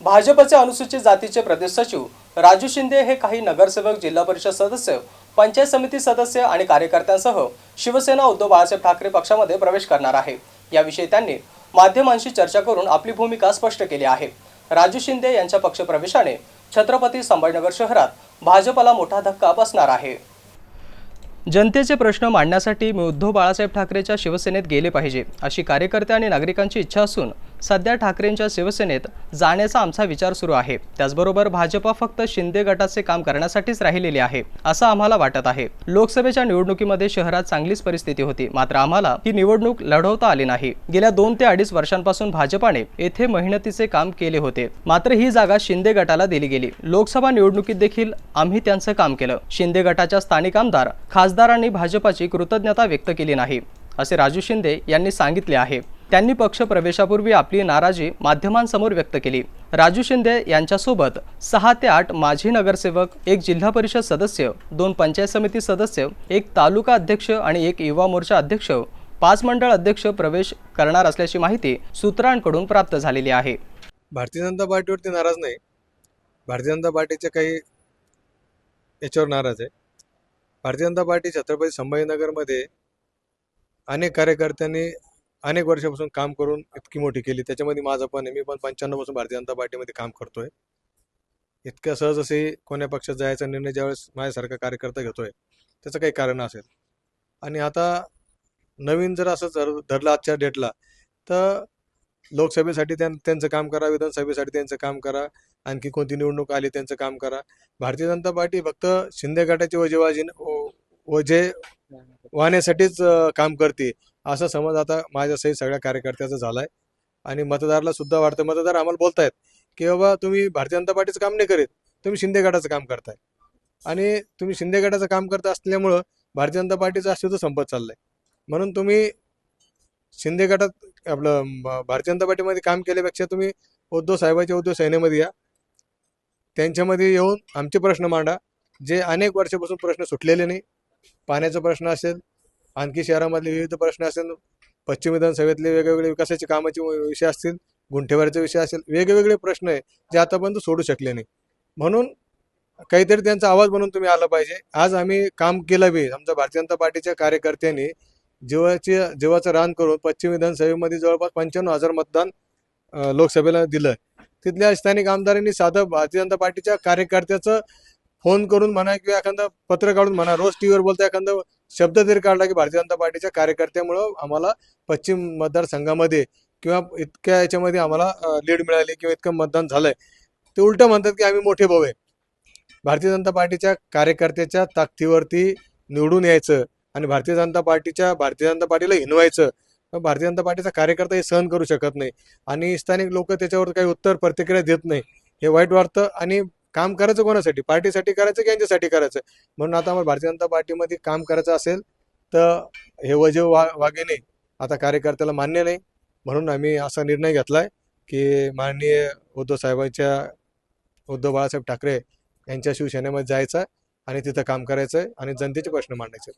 भाजपचे अनुसूचित जातीचे प्रदेश सचिव राजू शिंदे हे काही नगरसेवक जिल्हा परिषद सदस्य पंचायत समिती सदस्य आणि कार्यकर्त्यांसह शिवसेना उद्धव बाळासाहेब ठाकरे पक्षामध्ये प्रवेश करणार आहे. याविषयी त्यांनी माध्यमांशी चर्चा करून आपली भूमिका स्पष्ट केली आहे. राजू शिंदे यांच्या पक्षप्रवेशाने छत्रपती संभाजीनगर शहरात भाजपला मोठा धक्का बसणार आहे. जनतेचे प्रश्न मांडण्यासाठी मी उद्धव बाळासाहेब ठाकरेच्या शिवसेनेत गेले पाहिजे अशी कार्यकर्ते आणि नागरिकांची इच्छा असून सध्या ठाकरेंच्या शिवसेनेत जाण्याचा आमचा विचार सुरू आहे. त्याचबरोबर भाजपा फक्त शिंदे गटाचे काम करण्यासाठीच राहिलेली आहे असं आम्हाला वाटत आहे. लोकसभेच्या निवडणुकीमध्ये शहरात चांगलीच परिस्थिती होती मात्र आम्हाला ही निवडणूक लढवता आली नाही. गेल्या दोन ते अडीच वर्षांपासून भाजपाने येथे मेहनतीचे काम केले होते मात्र ही जागा शिंदे गटाला दिली गेली. लोकसभा निवडणुकीत देखील आम्ही त्यांचं काम केलं. शिंदे गटाच्या स्थानिक आमदार खासदारांनी भाजपाची कृतज्ञता व्यक्त केली नाही असे राजू शिंदे यांनी सांगितले आहे. त्यांनी पक्ष प्रवेशापूर्वी आपली नाराजी माध्यमांसमोर व्यक्त केली. राजू शिंदे यांच्यासोबत सहा ते आठ माजी नगरसेवक एक जिल्हा परिषद सदस्य दोन पंचायत समिती सदस्य एक तालुका अध्यक्ष आणि एक युवा मोर्चा अध्यक्ष पाच मंडळ अध्यक्ष प्रवेश करणार असल्याची माहिती सूत्रांकडून प्राप्त झालेली आहे. भारतीय जनता पार्टीवरती नाराज नाही. भारतीय जनता पार्टीचे काही याच्यावर नाराज आहे. भारतीय जनता पार्टी छत्रपती संभाजीनगरमध्ये अनेक कार्यकर्त्यांनी अनेक वर्षापासून काम करून इतकी मोठी केली. त्याच्यामध्ये माझं पण आहे. मी पण पंच्याण्णवपासून भारतीय जनता पार्टीमध्ये काम करतोय. इतक्या सहज असे कोण्या पक्षात जायचा निर्णय ज्यावेळेस माझ्यासारखा कार्यकर्ता घेतोय त्याचं काही कारण असेल. आणि आता नवीन जर असं जर धरलं आजच्या डेटला तर लोकसभेसाठी त्यां त्यांचं काम करा विधानसभेसाठी त्यांचं काम करा आणखी कोणती निवडणूक आली त्यांचं काम करा. भारतीय जनता पार्टी फक्त शिंदे गटाची वजेबाजी वजे वाहण्यासाठीच काम करते. असा समज आता माझ्यासहित सगळ्या कार्यकर्त्याचा झालाय. आणि मतदारला सुद्धा वाटतं मतदार आम्हाला बोलतायत की बाबा तुम्ही भारतीय जनता पार्टीचं काम नाही करीत तुम्ही शिंदे गटाचं काम करताय. आणि तुम्ही शिंदे गटाचं काम करत असल्यामुळं भारतीय जनता पार्टीचं अस्तित्व संपत चाललंय. म्हणून तुम्ही शिंदे गटात आपलं भारतीय जनता पार्टीमध्ये काम केल्यापेक्षा तुम्ही उद्धव साहेबाच्या उद्धव सेनेमध्ये या. त्यांच्यामध्ये येऊन आमचे प्रश्न मांडा. जे अनेक वर्षापासून प्रश्न सुटलेले नाही. पाण्याचा प्रश्न असेल आणखी शहरामधले विविध प्रश्न असेल पश्चिम विधानसभेतले वेगवेगळे विकासाचे कामाचे विषय असतील गुंठेवारीचे विषय असेल वेगवेगळे प्रश्न आहे जे आतापर्यंत सोडू शकले नाही. म्हणून काहीतरी त्यांचा आवाज म्हणून तुम्ही आला पाहिजे. आज आम्ही काम केलं बी आमच्या भारतीय जनता पार्टीच्या कार्यकर्त्यांनी जीवाचे जीवाचं रान करून पश्चिम विधानसभेमध्ये जवळपास पंच्याण्णव हजार मतदान लोकसभेला दिलं तिथल्या स्थानिक आमदारांनी साधं भारतीय जनता पार्टीच्या कार्यकर्त्याचं फोन करून म्हणा किंवा एखादं पत्र काढून म्हणा रोज टी व्हीवर बोलता एखादं शब्द तरी काढला की भारतीय जनता पार्टीच्या कार्यकर्त्यामुळं आम्हाला पश्चिम मतदारसंघामध्ये किंवा इतक्या याच्यामध्ये आम्हाला लीड मिळाली किंवा इतकं मतदान झालंय. ते उलटं म्हणतात की आम्ही मोठे भाऊ आहे. भारतीय जनता पार्टीच्या कार्यकर्त्याच्या ताकदीवरती निवडून यायचं आणि भारतीय जनता पार्टीच्या भारतीय जनता पार्टीला हिनवायचं. भारतीय जनता पार्टीचा कार्यकर्ता हे सहन करू शकत नाही आणि स्थानिक लोक त्याच्यावर काही उत्तर प्रतिक्रिया देत नाही. हे वाईट वाटतं आणि काम करायचं कोणासाठी? पार्टीसाठी करायचं की यांच्यासाठी करायचं? म्हणून आता आम्हाला भारतीय जनता पार्टीमध्ये काम करायचं असेल तर हे वजे वा वागेने आता कार्यकर्त्याला मान्य नाही. म्हणून आम्ही असा निर्णय घेतलाय की माननीय उद्धव साहेबांच्या उद्धव बाळासाहेब ठाकरे यांच्या शिवसेनेमध्ये जायचं आणि तिथं काम करायचं आणि जनतेचे प्रश्न मांडायचे.